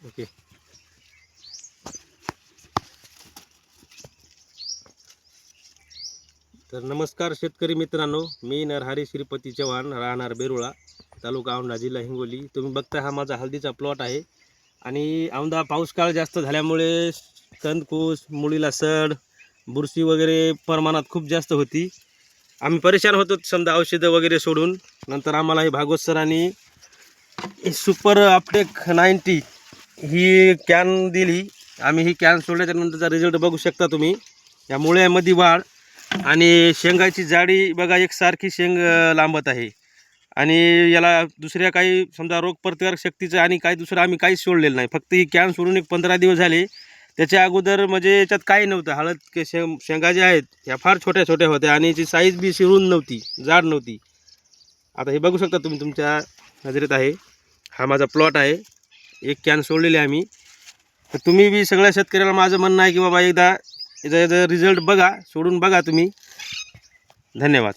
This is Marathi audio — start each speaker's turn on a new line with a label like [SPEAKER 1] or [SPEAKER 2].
[SPEAKER 1] ओके. तर नमस्कार शेतकरी मित्रांनो मी नरहरी श्रीपती चव्हाण राहणार बेरुळा तालुका औंढा जिल्हा हिंगोली. तुम्ही बघता हा माझा हळदीचा प्लॉट आहे. आणि औंधा पाऊस काळ जास्त झाल्यामुळे कंदकूस मुळीला सड बुरशी वगैरे प्रमाणात खूप जास्त होती. आम्ही परेशान होतो समजा औषधं वगैरे सोडून. नंतर आम्हाला हे भागवत सरांनी सुपर अपटेक नाईन्टी ही कॅन दिली. आम्ही ही कॅन सोडल्याच्या नंतरचा रिझल्ट बघू शकता तुम्ही. या मुळ्यामध्ये वाढ आणि शेंगाची जाडी बघा एकसारखी शेंग लांबत आहे. आणि याला दुसऱ्या काही समजा रोगप्रतिकारक शक्तीचं आणि काही दुसरं आम्ही काहीच सोडलेलं नाही. फक्त ही कॅन सोडून एक पंधरा दिवस झाले. त्याच्या अगोदर म्हणजे याच्यात काही नव्हतं. हळद के शेंग शेंगा ज्या आहेत ह्या फार छोट्या छोट्या होत्या आणि याची साईज बी शिरून नव्हती. जाड नव्हती. आता हे बघू शकता तुम्ही तुमच्या नजरेत आहे. हा माझा प्लॉट आहे. एक कॅन सोडलेली आहे आम्ही. तर तुम्ही बी सगळ्या शेतकऱ्याला माझं म्हणणं आहे की बाबा एकदा याचा याचा रिझल्ट बघा सोडून बघा तुम्ही. धन्यवाद.